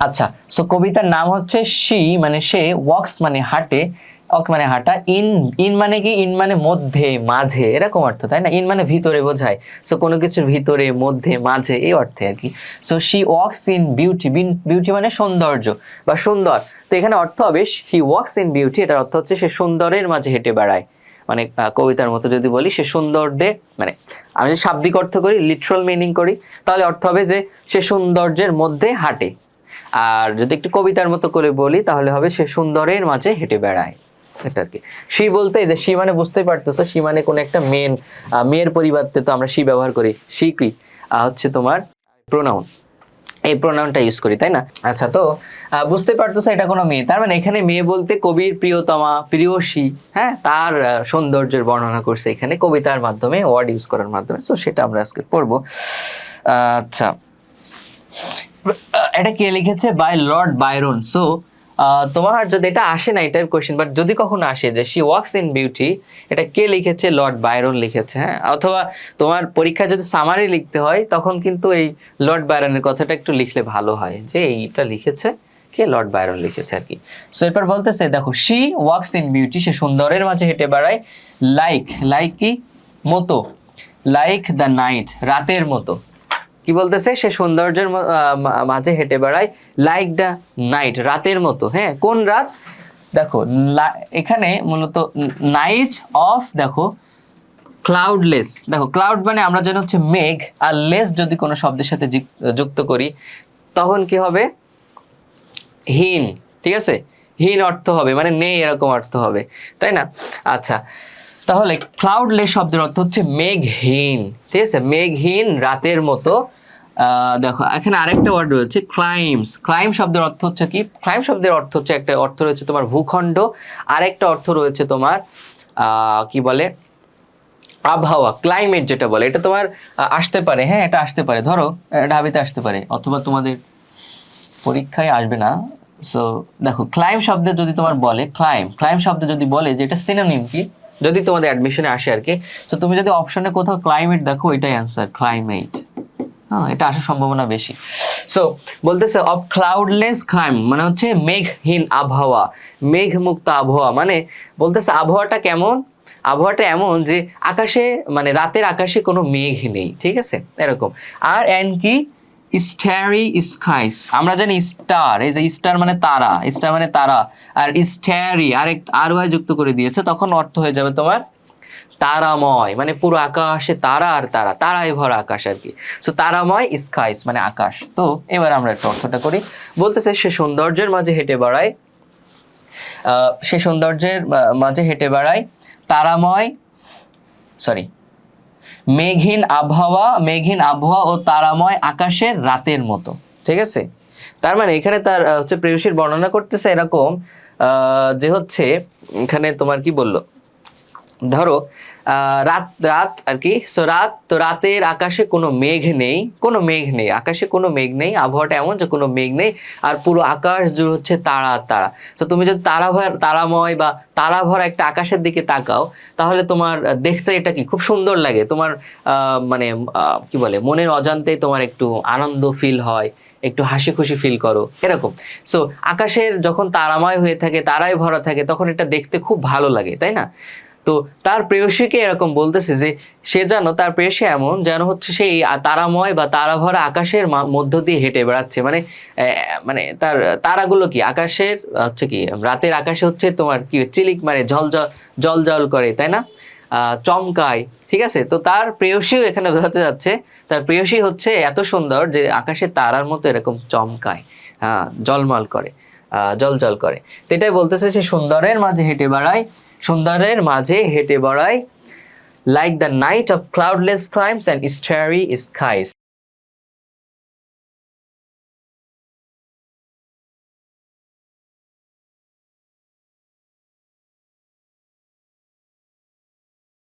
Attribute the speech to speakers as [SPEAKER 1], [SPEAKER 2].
[SPEAKER 1] আচ্ছা সো কবিতার নাম হচ্ছে শি মানে সে ওয়াক্স মানে হাঁটে অক মানে হাঁটা ইন ইন মানে কি? ইন মানে মধ্যে, মাঝে, এরকম অর্থ, তাই না? ইন মানে ভিতরে বোঝায় সো কোনো কিছুর ভিতরে, মধ্যে, মাঝে, এই অর্থে আর কি। So she walks in beauty beauty মানে সৌন্দর্য বা সুন্দর। তো এখানে অর্থ হবে শি ওয়াক্স ইন বিউটি এটার অর্থ হচ্ছে সে সুন্দরের মাঝে হেঁটে বেড়ায়। মানে কবিতার মতো যদি বলি, সে সৌন্দর্যে মানে আমি যদি শাব্দিক অর্থ করি লিটারাল মিনিং করি, তাহলে অর্থ হবে যে সে সৌন্দর্যের মধ্যে হাঁটে। আর যদি একটু কবিতার মতো করে বলি, তাহলে হবে সে সুন্দরের মাঝে হেঁটে বেড়ায়। এটা আর কি। সি বলতে যে সি মানে বুঝতেই পারতেছো, সি মানে কোনো একটা মেন মেয়ের পরিবর্তে তো আমরা সি ব্যবহার করি। সি কি? হচ্ছে তোমার প্রোনাউন এই প্রোনাউনটা ইউজ করি, তাই না? আচ্ছা তো বুঝতে পারতেছো এটা কোনো মেয়ে। তার মানে এখানে মেয়ে বলতে কবির প্রিয়তমা প্রিয়সী হ্যাঁ? তার সৌন্দর্যের বর্ণনা করছে এখানে কবিতার মাধ্যমে ওয়ার্ড ইউজ করার মাধ্যমে। তো সেটা আমরা আজকে পড়ব। আচ্ছা। এটা কে লিখেছে? বাই লর্ড বাইরন সো তোমার যদি এটা আসে না এটার কোয়েশ্চেন বাট যদি কখনো আসে যে শি ওয়াক্স ইন বিউটি এটা কে লিখেছে? লর্ড বাইরন লিখেছে হ্যাঁ? অথবা তোমার পরীক্ষায় যদি সামারি লিখতে হয়, তখন কিন্তু এই লর্ড বাইরনের কথাটা একটু লিখলে ভালো হয়, যে এইটা লিখেছে, কে লর্ড বাইরন লিখেছে আর কি। সো এরপর বলতেছে, দেখো শি ওয়াক্স ইন বিউটি সে সুন্দরের মাঝে হেঁটে বেড়ায় লাইক লাইক কি? মতো লাইক দ্য নাইট রাতের মতো। কি বলতেছে? সে সৌন্দর্যের মাঝে হেঁটে বেড়ায় লাইক দ্য নাইট রাতের মতো হ্যাঁ? কোন রাত? দেখো এখানে মূলত নাইট অফ দেখো ক্লাউডলেস দেখো ক্লাউড মানে আমরা যেন হচ্ছে মেঘ, আর লেস যদি কোনো শব্দের সাথে যুক- যুক্ত করি, তখন কি হবে? হীন, ঠিক আছে? হীন অর্থ হবে মানে নেই এরকম অর্থ হবে, তাই না? আচ্ছা তাহলে ক্লাউডলেস শব্দের অর্থ হচ্ছে মেঘহীন, ঠিক আছে? মেঘহীন রাতের মতো দেখো, এখানে আরেকটা ওয়ার্ড রয়েছে ক্লাইমস ক্লাইম শব্দের অর্থ হচ্ছে কি? ক্লাইম শব্দের অর্থ হচ্ছে একটা অর্থ রয়েছে তোমার ভূখণ্ড, আরেকটা অর্থ রয়েছে তোমার কি বলে? আবহাওয়া ক্লাইমেট যেটা বলে, এটা তোমার আসতে পারে হ্যাঁ এটা আসতে পারে। ধরো ঢাবিতে আসতে পারে, অথবা তোমাদের পরীক্ষায় আসবে না। সো দেখো ক্লাইম শব্দে যদি তোমার বলে ক্লাইম ক্লাইম শব্দে যদি বলে যে এটা সিনোনিম কি? যদি তোমাদের অ্যাডমিশনে আসে আর কি। তো তুমি যদি অপশনে কোথাও ক্লাইমেট দেখো এটাই অ্যান্সার ক্লাইমেট হ্যাঁ এটা আসার সম্ভাবনা বেশি। সো বলতেছে অফ ক্লাউডলেস ক্লাইম মানে হচ্ছে মেঘহীন আবহাওয়া, মেঘমুক্ত আবহাওয়া। মানে বলতেছে, আবহাওয়াটা কেমন? আবহাওয়াটা এমন যে আকাশে মানে রাতের আকাশে কোনো মেঘ নেই। ঠিক আছে? এরকম। আর এন্ড কি? স্টারি স্কাইস আমরা জানি স্টার এই যে স্টার মানে তারা স্টার মানে তারা। আর স্টারি আরেক, আর ওয়াই যুক্ত করে দিয়েছে, তখন অর্থ হয়ে যাবে তোমার তারাময় মানে পুরো আকাশে তারা আর তারা, তারাই ভরা আকাশ আর কি। সো তারাময় স্কাইস মানে আকাশ। তো, এবার আমরা একটা অর্থটা করি। বলতেছে, সে সৌন্দর্যের মাঝে হেঁটে বেড়ায় সে সৌন্দর্যের মাঝে হেঁটে বেড়ায়, তারাময় সরি মেঘহীন আবহাওয়া মেঘহীন আবহাওয়া ও তারাময় আকাশের রাতের মতো। ঠিক আছে? তার মানে এখানে তার হচ্ছে প্রেয়সীর বর্ণনা করতেছে এরকম যে হচ্ছে, এখানে তোমার কি বলল? ধরো রাত রাত আর কি সো রাত, তো রাতের আকাশে কোনো মেঘ নেই, কোনো মেঘ নেই, আকাশে কোনো মেঘ নেই, আবহাওয়াটা এমন যে কোনো মেঘ নেই, আর পুরো আকাশ জুড়ে হচ্ছে তারা তারা। তো তুমি যদি তারা তারাময় বা তারা ভরা একটা আকাশের দিকে তাকাও, তাহলে তোমার দেখতে এটা কি খুব সুন্দর লাগে। তোমার মানে কি বলে, মনের অজান্তে তোমার একটু আনন্দ ফিল হয়, একটু হাসি খুশি ফিল করো, এরকম। সো আকাশের যখন তারাময় হয়ে থাকে, তারাই ভরা থাকে, তখন এটা দেখতে খুব ভালো লাগে, তাই না? তো তার প্রেয়সীকে এরকম বলতেছে যে, সে যেন তার প্রেয়সী এমন যেন হচ্ছে সেই তারাময় বা তারাভরা আকাশের মা- মধ্য দিয়ে হেঁটে বেড়াচ্ছে। মানে মানে তার তারাগুলো কি আকাশের, হচ্ছে কি, রাতের আকাশে হচ্ছে তোমার কি চিলিক মানে জল জল জল করে, তাই না? চমকায়, ঠিক আছে? তো তার প্রেয়সীও এখানে বোঝাতে যাচ্ছে, তার প্রেয়সী হচ্ছে এত সুন্দর যে আকাশে তারার মতো এরকম চমকায় হ্যাঁ জলমল করে জল জল করে। তো এটাই বলতেছে সে সুন্দরের মাঝে হেঁটে বেড়ায় সুন্দরের মাঝে হেঁটে বেড়ায়। Like the night of cloudless climes and starry skies